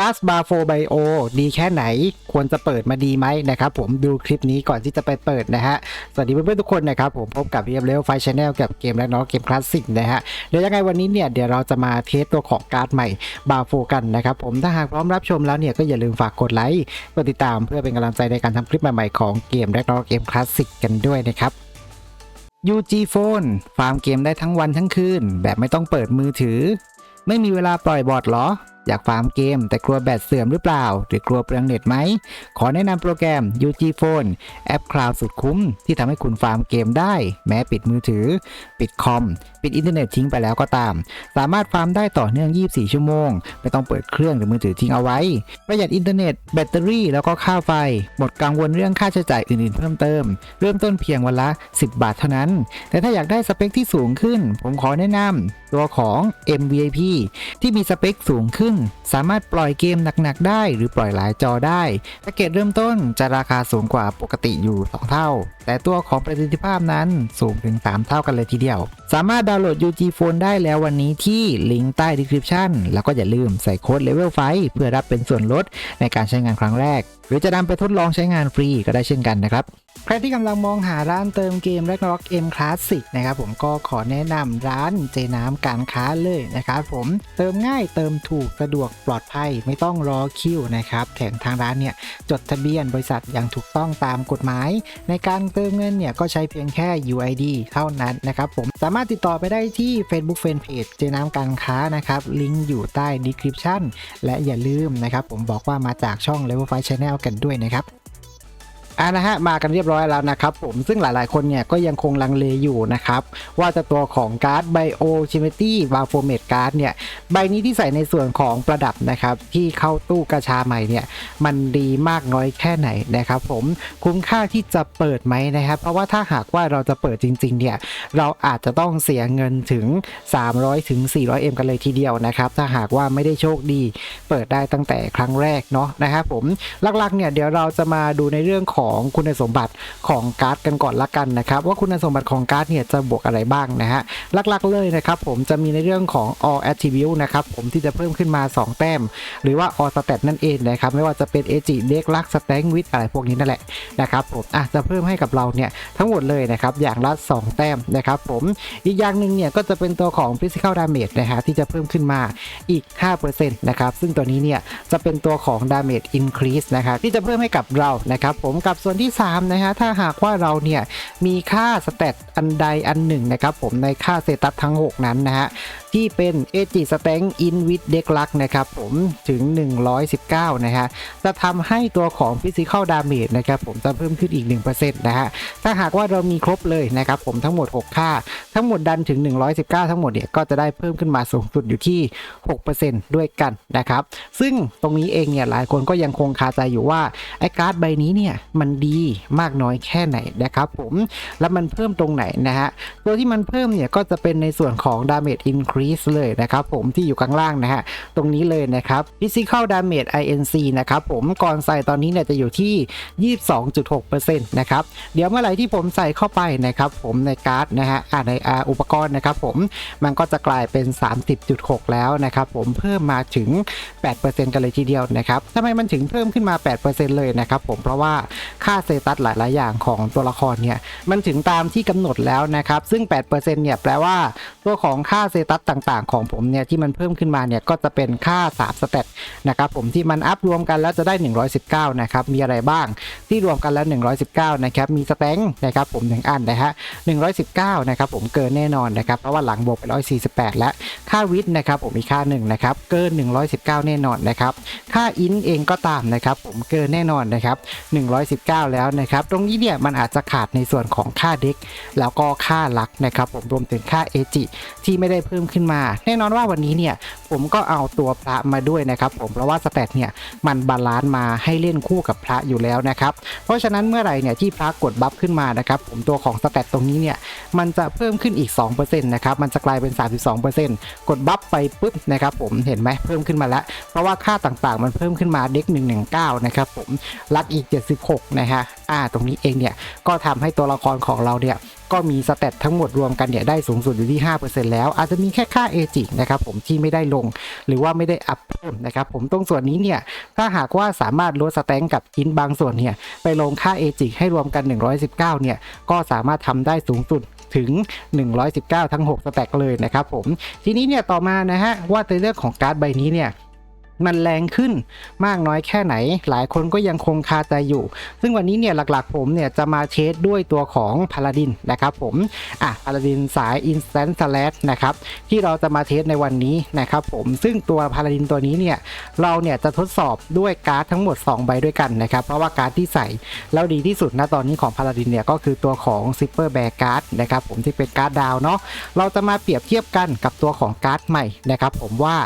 ก๊าซบาโฟไบโอดีแค่ไหนควรจะเปิดมาดีไหมนะครับผมดูคลิปนี้ก่อนที่จะไปเปิดนะฮะ สวัสดีเพื่อนๆทุกคนนะครับผมพบกับเรียบเร็วไฟชแนลกับเกมและน้องเกมคลาสสิกนะฮะเดี๋ยวยังไงวันนี้เนี่ยเดี๋ยวเราจะมาเทสตัวของการ์ดใหม่บาโฟกันนะครับผมถ้าหากพร้อมรับชมแล้วเนี่ยก็อย่าลืมฝากกดไลค์กดติดตามเพื่อเป็นกำลังใจในการทำคลิปใหม่ๆของเกมและน้องเกมคลาสสิกกันด้วยนะครับ UG Phone ฟาร์มเกมได้ทั้งวันทั้งคืนแบบไม่ต้องเปิดมือถือ ไม่มีเวลาปล่อยบอทเหรอ อยากฟาร์มเกม แต่กลัวแบตเสื่อมหรือเปล่า หรือกลัวเปลืองเน็ตไหม ขอแนะนำโปรแกรม UG Phone แอปคลาวด์สุดคุ้ม ที่ทำให้คุณฟาร์มเกมได้ แม้ปิดมือถือ ปิดคอม ปิดอินเทอร์เน็ตทิ้งไปแล้วก็ตาม สามารถฟาร์มได้ต่อเนื่อง 24 ชั่วโมง ไม่ต้องเปิดเครื่องหรือมือถือทิ้งเอาไว้ ประหยัดอินเทอร์เน็ต แบตเตอรี่แล้วก็ค่าไฟ หมดกังวลเรื่องค่าใช้จ่ายอื่นๆเพิ่มเติม เริ่มต้นเพียงวันละ 10 บาทเท่านั้น แต่ถ้าอยากได้สเปคที่สูงขึ้น ผมขอแนะนำตัวของ MVIP ที่มีสเปคสูงขึ้น สามารถปล่อยเกมหนักๆ ได้ หรือปล่อยหลายจอได้แพ็กเกจเริ่มต้นจะราคาสูงกว่าปกติอยู่ 2 เท่า แต่ตัวของประสิทธิภาพนั้นสูงถึง 3 เท่ากันเลยทีเดียวสามารถดาวน์โหลด UG Phone ได้แล้ววันนี้ที่ลิงก์ใต้ description แล้วก็อย่าลืมใส่โค้ด Level 5เพื่อรับเป็นส่วนลดในการใช้งานครั้งแรก หรือจะนำไปทดลองใช้งานฟรีก็ได้เช่นกันนะครับ ใครที่กำลังมองหาร้านเติมเกม Ragnarok M Classic นะครับผมก็ขอแนะนำร้านเจน้ำการค้าเลยนะครับผมเติมง่ายเติมถูกสะดวกปลอดภัยไม่ต้องรอคิวนะครับแถมทางร้านเนี่ยจดทะเบียนบริษัทอย่างถูกต้องตามกฎหมาย ในการเติมเงินเนี่ยก็ใช้เพียงแค่ UID เท่านั้นนะครับผมสามารถติดต่อไปได้ที่ Facebook Fanpage เจน้ำการค้านะครับลิงก์อยู่ใต้ description และอย่าลืมนะครับผมบอกว่ามาจากช่อง Level 5 Channel กันด้วยนะครับ อะนะฮะมากันเรียบร้อยแล้วนะครับผมซึ่งหลายๆคนเนี่ยก็ยังคงลังเลอยู่นะครับ ว่าจะตัวของการ์ด Bio c h i m e t y v a f o m a t e Card เนี่ยใบนี้ที่ใส่ในส่วนของประดับนะครับที่เข้าตู้กระชาใหม่เนี่ยมันดีมากน้อยแค่ไหนนะครับผมคุ้มค่าที่จะเปิดไหมนะครับ เพราะว่าถ้าหากว่าเราจะเปิดจริง ๆ เนี่ย เราอาจจะต้องเสียเงินถึง 300ถึง 400 m กันเลยทีเดียวนะครับ ถ้าหากว่าไม่ได้โชคดี เปิดได้ตั้งแต่ครั้งแรกเนาะนะครับผมหลักๆเนี่ยเดี๋ยวเราจะมาดูในเรื่องของของคุณสมบัติของการ์ดกันก่อนละกันนะครับ ว่าคุณสมบัติของการ์ดเนี่ยจะบวกอะไรบ้างนะฮะหลักๆเลยนะครับผมจะมีในเรื่องของ all attribute นะครับผมที่จะเพิ่มขึ้นมา 2 แต้ม หรือว่า all stat นั่นเองนะครับไม่ว่าจะเป็น a g เด็กลักสแตงวิทอะไรพวกนี้นั่นแหละนะครับผมอะจะเพิ่มให้กับเราเนี่ยทั้งหมดเลยนะครับอย่างละ 2 แต้มนะครับผมอีกอย่างหนึ่งเนี่ยก็จะเป็นตัวของ physical damage นะฮะที่จะเพิ่มขึ้นมาอีก 5%นะครับซึ่งตัวนี้เนี่ยจะเป็นตัวของ damage increase นะครับที่จะเพิ่มให้กับเรานะครับผมกับส่วนที่3นะฮะถ้าหากว่าเราเนี่ยมีค่าสเตตอันใดอันหนึ่งนะครับผมในค่าเซตัสทั้ง 6 นั้นนะฮะ ที่เป็นเอจิสแต็งอินวิดเด็กลักนะครับผมถึง 119 นะฮะจะทำให้ตัวของ Physical Damage นะครับผมจะเพิ่มขึ้นอีก 1%นะฮะถ้าหากว่าเรามีครบเลยนะครับผมทั้งหมด 6 ค่า ทั้งหมดดันถึง 119 ทั้งหมดเนี่ยก็จะได้เพิ่มขึ้นมาสูงสุดอยู่ที่ 6%ด้วยกันนะครับ ซึ่งตรงนี้เองเนี่ยหลายคนก็ยังคงคาใจอยู่ว่าไอ้การ์ดใบนี้เนี่ยมันดีมากน้อยแค่ไหนนะครับผมแล้วมันเพิ่มตรงไหนนะฮะตัวที่มันเพิ่มเนี่ยก็จะเป็นในส่วนของ damage increase เลยนะครับผมที่อยู่ข้างล่างนะฮะตรงนี้เลยนะครับ physical damage inc นะครับผมก่อนใส่ตอนนี้เนี่ยจะอยู่ที่ 22.6%นะครับเดี๋ยวเมื่อไหร่ที่ผมใส่เข้าไปนะครับผมในการ์ดนะฮะอ่าในอ,อุปกรณ์นะครับผมมันก็จะกลายเป็น 30.6 แล้วนะครับผมเพิ่มมาถึง 8%กันเลยทีเดียวนะครับทำไมมันถึงเพิ่มขึ้นมา 8%เลยนะครับผมเพราะว่าค่าเซตัสหลาย ๆ อย่างของตัวละครเนี่ยมันถึงตามที่กำหนดแล้วนะครับ ซึ่ง 8%เนี่ยแปลว่าตัวของค่าเซตัสต่างๆ ของผมเนี่ยที่มันเพิ่มขึ้นมาเนี่ยก็จะเป็นค่า3สเตตนะครับผมที่มันอัพรวมกันแล้วจะได้ 119 นะครับมีอะไรบ้างที่รวมกันแล้ว 119 นะครับมีสแต็งนะครับผม 1 อันนะฮะ 119 นะครับผมเกินแน่นอนนะครับเพราะว่าหลังบวกไป 148 และค่าวิทนะครับผมมีค่าหนึ่งนะครับเกิน 119 แน่นอนนะครับค่าอินเองก็ตามนะครับผมเกินแน่นอนนะครับ119 แล้วนะครับตรงนี้เนี่ยมันอาจจะขาดในส่วนของค่าเด็กแล้วก็ค่าลักนะครับผมรวมถึงค่าเอจิที่ไม่ได้เพิ่มขึ้นมา แน่นอนว่าวันนี้เนี่ยผมก็เอาตัวพระมาด้วยนะครับผมเพราะว่าสเตตเนี่ยมันบาลานซ์มาให้เล่นคู่กับพระอยู่แล้วนะครับเพราะฉะนั้นเมื่อไหร่เนี่ยที่พระกดบัฟขึ้นมานะครับผมตัวของสเตตตรงนี้เนี่ยมันจะเพิ่มขึ้นอีก2%นะครับมันจะกลายเป็น 32%กดบัฟไปปุ๊บนะครับผมเห็นไหมเพิ่มขึ้นมาแล้ว เพราะว่าค่าต่างๆ มันเพิ่มขึ้นมาเด็ก119นะครับผมลักอีก 76นะฮะอ่าตรงนี้เองเนี่ยก็ทำให้ตัวละครของเราเนี่ยก็มีสเตตทั้งหมดรวมกันเนี่ยได้สูงสุดอยู่ที่ 5%แล้ว อาจจะมีแค่ค่าเอจินะครับผมที่ไม่ได้ลงหรือว่าไม่ได้อัพเพิ่มนะครับผมตรงส่วนนี้เนี่ยถ้าหากว่าสามารถลดสแตงกับอินบางส่วนเนี่ยไปลงค่าเอจิให้รวมกัน 119 เนี่ยก็สามารถทำได้สูงสุดถึง 119 ทั้ง 6 สแต็กเลยนะครับผม ทีนี้เนี่ยต่อมานะฮะว่าในเรื่องของการ์ดใบนี้เนี่ย มันแรงขึ้นมากน้อยแค่ไหน หลายคนก็ยังคงคาใจอยู่ ซึ่งวันนี้เนี่ยหลักๆผมเนี่ยจะมาเทสด้วยตัวของพาลาดินนะครับผมอะพาลาดินสาย Instant Slash นะครับที่เราจะมาเทสในวันนี้นะครับผมซึ่งตัวพาลาดินตัวนี้เนี่ยเราเนี่ยจะทดสอบด้วยการ์ดทั้งหมด 2 ใบด้วยกันนะครับเพราะว่าการ์ดที่ใส่แล้วดีที่สุดณตอนนี้ของพาลาดินเนี่ยก็คือตัวของ Zipper Bear Card นะครับผมที่เป็นการ์ดดาวเนาะเราจะมาเปรียบเทียบกันกับตัวของการ์ดใหม่นะครับผมว่า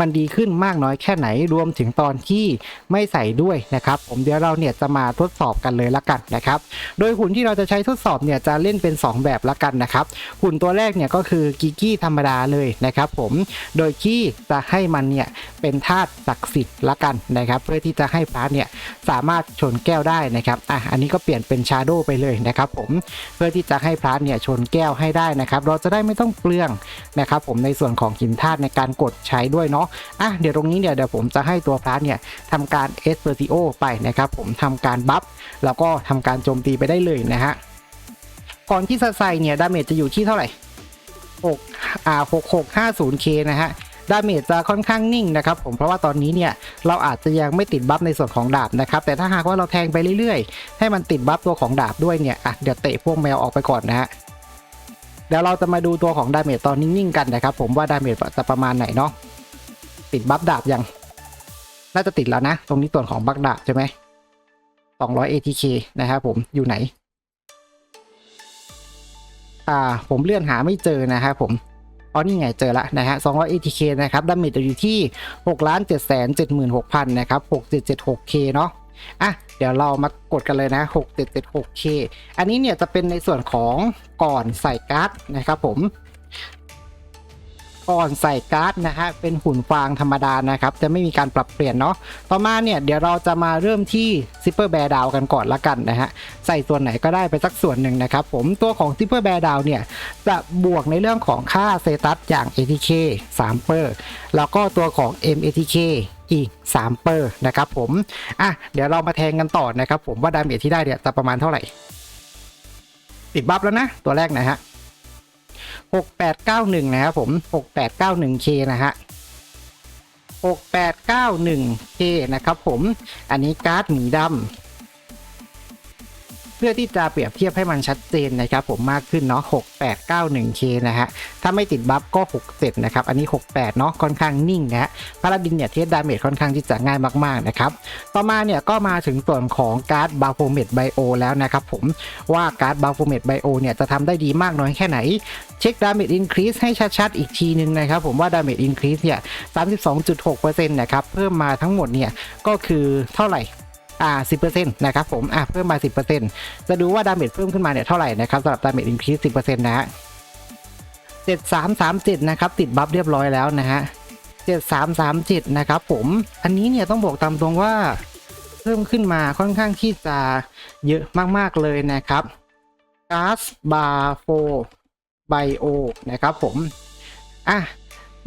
มันดีขึ้นมากน้อยแค่ไหนรวมถึงตอนที่ไม่ใส่ด้วยนะครับผมเดี๋ยวเราเนี่ยจะมาทดสอบกันเลยละกันนะครับโดยหุ่นที่เราจะใช้ทดสอบเนี่ยจะเล่นเป็น 2 แบบละกันนะครับหุ่นตัวแรกเนี่ยก็คือกิกกี้ธรรมดาเลยนะครับผมโดยที่จะให้มันเนี่ยเป็นธาตุศักดิ์สิทธิ์ละกันนะครับเพื่อที่จะให้พระเนี่ยสามารถชนแก้วได้นะครับอะอันนี้ก็เปลี่ยนเป็นชาโดไปเลยนะครับผมเพื่อที่จะให้พระเนี่ยชนแก้วให้ได้นะครับเราจะได้ไม่ต้องเปลืองนะครับผมในส่วนของหินธาตุในการกดใช้ด้วยเนาะอะเดี๋ยวตรงนี้เนี่ยเดี๋ยวผมจะให้ตัวพระเนี่ยทำการเอสเปอร์ติโอไปนะครับผมทำการบัฟแล้วก็ทำการโจมตีไปได้เลยนะฮะก่อนที่จะใส่เนี่ยดาเมจจะอยู่ที่เท่าไหร่6อ่า6650 k นะฮะดาเมจจะค่อนข้างนิ่งนะครับผมเพราะว่าตอนนี้เนี่ยเราอาจจะยังไม่ติดบัฟในส่วนของดาบนะครับแต่ถ้าหากว่าเราแทงไปเรื่อยๆ ให้มันติดบัฟตัวของดาบด้วยเนี่ยอะเดี๋ยวเตะพวกแมวออกไปก่อนนะฮะเดี๋ยวเราจะมาดูตัวของดาเมจตอนนิ่งๆกันนะครับผมว่าดาเมจจะประมาณไหนเนาะติดบัฟดาบยัง น่าจะติดแล้วนะ ตรงนี้ส่วนของบัฟดาใช่ไหม200 ATK นะครับผมอยู่ไหน อ่า ผมเลื่อนหาไม่เจอนะครับผมอ๋อนี่ไงเจอละนะฮะ200 ATK นะครับดาเมจจะอยู่ที่6ล้าน7 7 6 0 0 0 นะครับ 6776K เนาะอะ เดี๋ยวเรามากดกันเลยนะ 6776K อันนี้เนี่ยจะเป็นในส่วนของก่อนใส่การ์ดนะครับผม ก่อนใส่การ์ดนะฮะเป็นหุ่นฟางธรรมดานะครับ จะไม่มีการปรับเปลี่ยนเนาะต่อมาเนี่ยเดี๋ยวเราจะมาเริ่มที่ซิปเปอร์แบร์ดาวกันก่อนละกันนะฮะใส่ส่วนไหนก็ได้ไปสักส่วนหนึ่งนะครับผมตัวของซิปเปอร์แบร์ดาวเนี่ยจะบวกในเรื่องของค่าเซตัสอย่าง ATK 3เปอร์แล้วก็ตัวของ MATK อีก 3 เปอร์นะครับผมอะเดี๋ยวเรามาแทงกันต่อนะครับผมว่าดาเมจที่ได้เนี่ยจะประมาณเท่าไหร่ติดบัฟแล้วนะ ตัวแรกนะฮะ 6891 นะครับผม 6891K นะฮะ 6891K นะครับผม อันนี้การ์ดหมีดำ เพื่อที่จะเปรียบเทียบให้มันชัดเจนนะครับผมมากขึ้นเนาะ 6891K นะฮะ ถ้าไม่ติดบัฟก็ 67 นะครับ อันนี้ 68 เนาะค่อนข้างนิ่งนะฮะพาราดินเนี่ยเทสดาเมจค่อนข้างที่จะง่ายมากๆนะครับ ต่อมาเนี่ยก็มาถึงส่วนของการ์ดบาโฟเมดไบโอแล้วนะครับผมว่าการ์ดบาโฟเมดไบโอเนี่ยจะทำได้ดีมากน้อยแค่ไหน เช็คดาเมจอินครีสให้ชัดๆ อีกทีนึงนะครับผมว่าดาเมจอินครีสเนี่ย32.6%นะครับเพิ่มมาทั้งหมดเนี่ยก็คือเท่าไหร่ อ่า10%นะครับผมอ่าเพิ่มมา10%จะดูว่าดาเมจเพิ่มขึ้นมาเนี่ยเท่าไหร่นะครับสำหรับดาเมจอินครีส10%นต์นะฮะ7337นะครับติดบัฟเรียบร้อยแล้วนะฮะ7337นะครับผมอันนี้เนี่ยต้องบอกตามตรงว่าเพิ่มขึ้นมาค่อนข้างที่จะเยอะมากๆเลยนะครับ g a s b a r 4 Bio นะครับผมอะ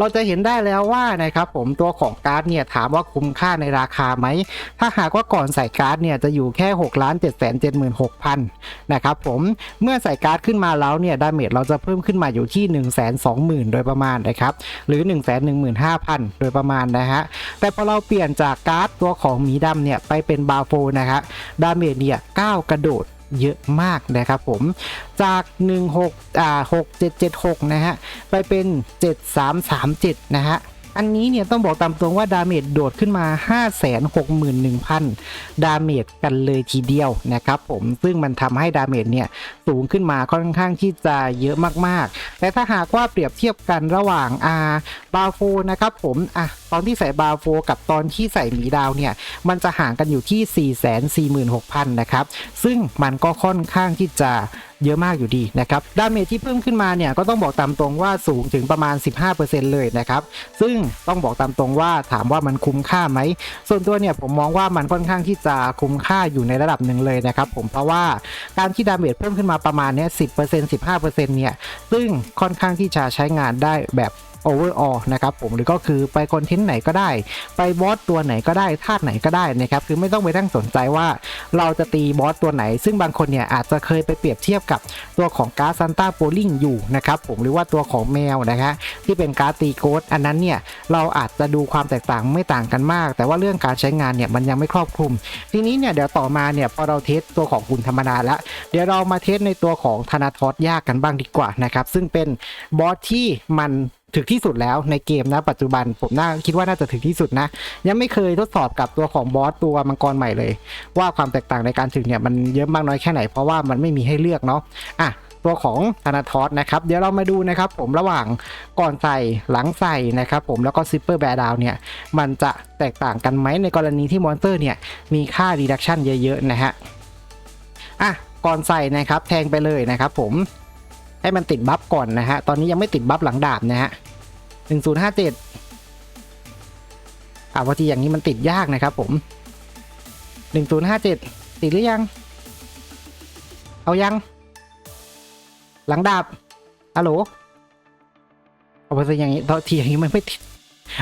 เราจะเห็นได้แล้วว่านะครับผมตัวของการ์ดเนี่ยถามว่าคุ้มค่าในราคาไหม ถ้าหากว่าก่อนใส่การ์ดเนี่ยจะอยู่แค่6ล้าน7 7 6 0 0 0นะครับผมเมื่อใส่การ์ดขึ้นมาแล้วเนี่ยดาเมจเราจะเพิ่มขึ้นมาอยู่ที่ 1 2 0 0 0 0 โดยประมาณนะครับหรือ 1 1 5 0 0 0 โดยประมาณนะฮะแต่พอเราเปลี่ยนจากการ์ดตัวของหมีดำเนี่ยไปเป็นบาโฟนะครับดาเมจเนี่ย9กระโดด เยอะมากนะครับผมจาก 16อ่า6776 นะฮะ ไปเป็น 7337 นะฮะ อันนี้เนี่ยต้องบอกตามตรงว่าดาเมจโดดขึ้นมา 561,000 ดาเมจกันเลยทีเดียวนะครับผมซึ่งมันทำให้ดาเมจเนี่ยสูงขึ้นมาค่อนข้างที่จะเยอะมากๆ แต่ถ้าหากว่าเปรียบเทียบกันระหว่างอาบาโฟนะครับผมอะ ตอนที่ใส่บาโฟกับตอนที่ใส่หมีดาวเนี่ย มันจะห่างกันอยู่ที่ 446,000 นะครับ ซึ่งมันก็ค่อนข้างที่จะเยอะมากอยู่ดีนะครับดาเมจที่เพิ่มขึ้นมาเนี่ยก็ต้องบอกตามตรงว่าสูงถึงประมาณ 15%เลยนะครับซึ่งต้องบอกตามตรงว่าถามว่ามันคุ้มค่าไหมส่วนตัวเนี่ยผมมองว่ามันค่อนข้างที่จะคุ้มค่าอยู่ในระดับหนึ่งเลยนะครับผมเพราะว่าการที่ดาเมจเพิ่มขึ้นมาประมาณเนี้ย10% 15%เนี่ยซึ่งค่อนข้างที่จะใช้งานได้แบบ overall นะครับผมหรือก็คือไปคอนเทนต์ไหนก็ได้ ไปบอสตัวไหนก็ได้ธาตุไหนก็ได้นะครับคือไม่ต้องไปตั้งสนใจว่าเราจะตีบอสตัวไหน ซึ่งบางคนเนี่ยอาจจะเคยไปเปรียบเทียบกับตัวของการ์ดซันต้าโปลิงอยู่นะครับผมหรือว่าตัวของแมวนะฮะที่เป็นการ์ดตีโกดอันนั้นเนี่ยเราอาจจะดูความแตกต่างไม่ต่างกันมาก แต่ว่าเรื่องการใช้งานเนี่ยมันยังไม่ครอบคลุม ทีนี้เนี่ยเดี๋ยวต่อมาเนี่ยพอเราเทสตัวของคุณธรรมดาแล้วเดี๋ยวเรามาเทสในตัวของธนาทอสยากกันบ้างดีกว่านะครับซึ่งเป็นบอสที่มัน ถึงที่สุดแล้วในเกมนะปัจจุบันผมน่าคิดว่าน่าจะถึงที่สุดนะ ยังไม่เคยทดสอบกับตัวของบอสตัวมังกรใหม่เลย ว่าความแตกต่างในการถึงเนี่ยมันเยอะมากน้อยแค่ไหนเพราะว่ามันไม่มีให้เลือกเนาะอะตัวของธนาทอสนะครับเดี๋ยวเรามาดูนะครับผมระหว่างก่อนใส่หลังใส่นะครับผมแล้วก็ซิปเปอร์แบร์ดาวเนี่ยมันจะแตกต่างกันไหมในกรณีที่มอนสเตอร์เนี่ยมีค่า reduction เยอะๆนะฮะอะก่อนใส่นะครับแทงไปเลยนะครับผม ให้มันติดบัฟก่อนนะฮะ ตอนนี้ยังไม่ติดบัฟหลังดาบนะฮะหนึ่งศูนย์ห้าเจ็ดอ่าพอทีอย่างนี้มันติดยากนะครับผมหนึ่งศูนย์ห้าเจ็ดติดหรือยัง เอายัง หลังดาบฮัลโหลเอาพอทีอย่างนี้พอทีอย่างนี้มันไม่ติด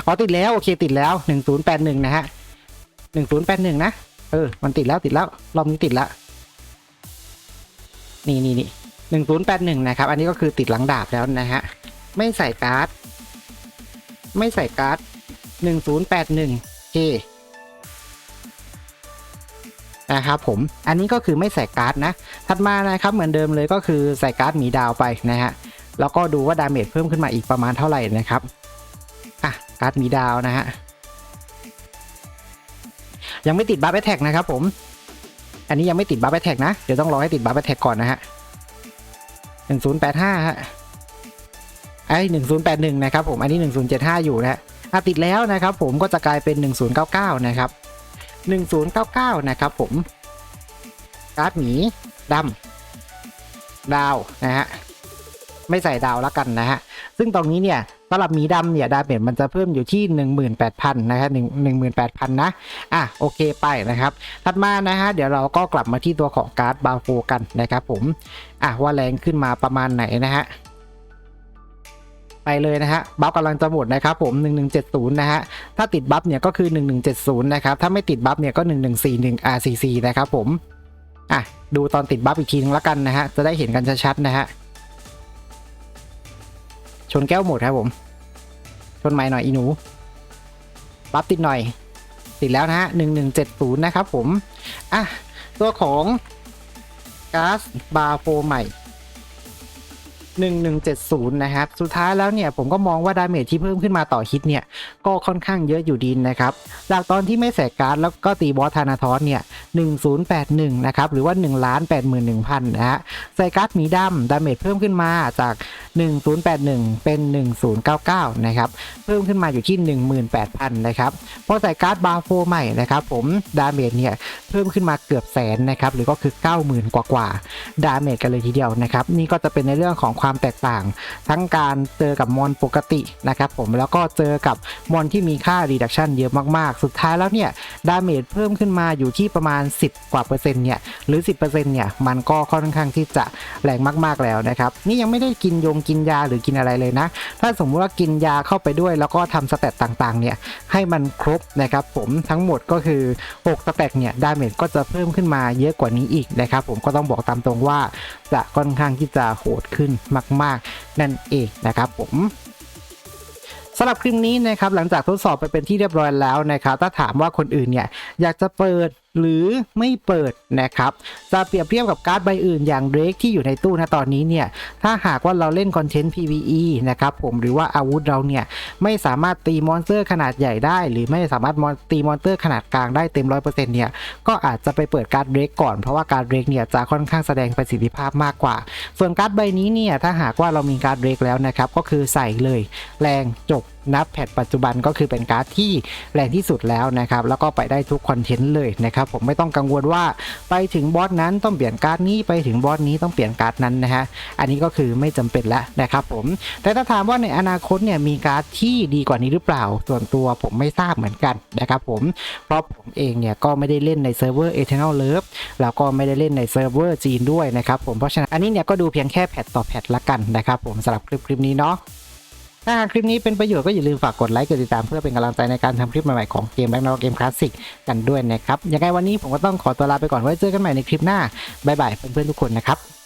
อ๋อติดแล้วโอเคติดแล้วหนึ่งศูนย์แปดหนึ่งนะฮะหนึ่งศูนย์แปดหนึ่งนะ เออ มันติดแล้วติดแล้ว รอบนี้ติดแล้ว นี่นี่นี่ หนึ่งศูนย์แปดหนึ่งนะครับ อันนี้ก็คือติดหลังดาบแล้วนะฮะ ไม่ใส่การ์ด ไม่ใส่การ์ดหนึ่งศูนย์แปดหนึ่งเคนะครับผม อันนี้ก็คือไม่ใส่การ์ดนะ ถัดมานะครับเหมือนเดิมเลยก็คือใส่การ์ดหมีดาวไปนะฮะ แล้วก็ดูว่าดาเมจเพิ่มขึ้นมาอีกประมาณเท่าไหร่นะครับ อะ การ์ดหมีดาวนะฮะ ยังไม่ติดบัฟแอทแทกนะครับผม อันนี้ยังไม่ติดบัฟแอทแทกนะ เดี๋ยวต้องรอให้ติดบัฟแอทแทกก่อนนะฮะ หนึ่งศูนย์แปดห้าฮะไอ้หนึ่งศูนย์แปดหนึ่งนะครับผมอันนี้หนึ่งศูนย์เจ็ดห้าอยู่นะฮะอะติดแล้วนะครับผมก็จะกลายเป็นหนึ่งศูนย์เก้าเก้านะครับหนึ่งศูนย์เก้าเก้านะครับผมการ์ดหมีดำดาวนะฮะไม่ใส่ดาวแล้วกันนะฮะซึ่งตรงนี้เนี่ย สำหรับหมีดำเนี่ยดาเมจมันจะเพิ่มอยู่ที่ 18,000 นะครับ1 18,000 นะ อะโอเคไปนะครับ ถัดมานะฮะเดี๋ยวเราก็กลับมาที่ตัวของการ์ดบาโฟกันนะครับผม อะว่าแรงขึ้นมาประมาณไหนนะฮะไปเลยนะฮะบัฟกำลังจะหมดนะครับผม 1170 นะฮะ ถ้าติดบัฟเนี่ยก็คือ 1170 นะครับ ถ้าไม่ติดบัฟเนี่ยก็ 1141 RCC นะครับผม อะ ดูตอนติดบัฟอีกทีนึงแล้วกันนะฮะ จะได้เห็นกันชัดๆนะฮะ ชนแก้วหมดครับผม ชนไม้หน่อยอีหนูรับติดหน่อย ติดแล้วนะฮะหนึ่งหนึ่งเจ็ดศูนย์นะครับผม อะ ตัวของก๊าซบาโฟใหม่ 1170 นะครับ สุดท้ายแล้วเนี่ยผมก็มองว่าดาเมจที่เพิ่มขึ้นมาต่อฮิตเนี่ย ก็ค่อนข้างเยอะอยู่ดีนะครับจากตอนที่ไม่แสกการ์ดแล้วก็ตีบอสธานาทอสเนี่ย 1081 นะครับ หรือว่า1 8 1 0 0 0 นะฮะใส่การ์ดมีดำดาเมจเพิ่มขึ้นมาจาก 1081 เป็น 1099 นะครับ เพิ่มขึ้นมาอยู่ที่ 18,000 นะครับพอใส่การ์ดบาโฟใหม่นะครับผมดาเมจเนี่ยเพิ่มขึ้นมาเกือบแสนนะครับหรือก็คือ 90,000 กว่ากว่าดาเมจกันเลยทีเดียวนะครับนี่ก็จะเป็นในเรื่องของความแตกต่าง ทั้งการเจอกับมอนปกตินะครับผมแล้วก็เจอกับมอนที่มีค่า reduction เยอะมากๆ สุดท้ายแล้วเนี่ยดาเมจเพิ่มขึ้นมาอยู่ที่ประมาณ 10 กว่าเปอร์เซ็นต์เนี่ยหรือ 10%เนี่ยมันก็ค่อนข้างที่จะแรงมากๆแล้วนะครับนี่ยังไม่ได้กินยงกินยาหรือกินอะไรเลยนะ ถ้าสมมติว่ากินยาเข้าไปด้วย แล้วก็ทำสเตตต่างๆเนี่ยให้มันครบนะครับผมทั้งหมดก็คือ6สเตตเนี่ยดาเมจก็จะเพิ่มขึ้นมาเยอะกว่านี้อีกนะครับผมก็ต้องบอกตามตรงว่า จะค่อนข้างที่จะโหดขึ้นมาก ๆ นั่นเองนะครับผมสำหรับคลิปนี้นะครับหลังจากทดสอบไปเป็นที่เรียบร้อยแล้วนะครับถ้าถามว่าคนอื่นเนี่ยอยากจะเปิด หรือไม่เปิดนะครับจะเปรียบเทียบกับการ์ดใบอื่นอย่างเดรกที่อยู่ในตู้นะตอนนี้เนี่ย ถ้าหากว่าเราเล่นคอนเทนต์ PVE นะครับผมหรือว่าอาวุธเราเนี่ย ไม่สามารถตีมอนสเตอร์ขนาดใหญ่ได้ หรือไม่สามารถมอนตีมอนสเตอร์ขนาดกลางได้เต็ม 100%เนี่ย ก็อาจจะไปเปิดการ์ดเดรกก่อนเพราะว่าการ์ดเดรกเนี่ยจะค่อนข้างแสดงประสิทธิภาพมากกว่า ส่วนการ์ดใบนี้เนี่ยถ้าหากว่าเรามีการ์ดเดรกแล้วนะครับก็คือใส่เลยแรงจบ นับแพทปัจจุบันก็คือเป็นการ์ดที่แรงที่สุดแล้วนะครับ แล้วก็ไปได้ทุกคอนเทนต์เลยนะครับ ผมไม่ต้องกังวลว่าไปถึงบอสนั้นต้องเปลี่ยนการ์ดนี้ไปถึงบอสนี้ต้องเปลี่ยนการ์ดนั้นนะฮะ อันนี้ก็คือไม่จำเป็นแล้วนะครับผม แต่ถ้าถามว่าในอนาคตเนี่ยมีการ์ดที่ดีกว่านี้หรือเปล่า ส่วนตัวผมไม่ทราบเหมือนกันนะครับผม เพราะผมเองเนี่ยก็ไม่ได้เล่นในเซิร์ฟเวอร์ Eternal Love แล้วก็ไม่ได้เล่นในเซิร์ฟเวอร์จีนด้วยนะครับผม เพราะฉะนั้นอันนี้เนี่ยก็ดูเพียงแค่แพทต่อแพทละกันนะครับผมสำหรับคลิปคลิปนี้เนาะ ถ้าหากคลิปนี้เป็นประโยชน์ก็อย่าลืมฝากกดไลค์กดติดตามเพื่อเป็นกำลังใจในการทำคลิปใหม่ๆของเกมแบ็กนอเกมคลาสสิกกันด้วยนะครับยังไงวันนี้ผมก็ต้องขอตัวลาไปก่อนไว้เจอกันใหม่ในคลิปหน้าบ๊ายบายเพื่อนๆทุกคนนะครับ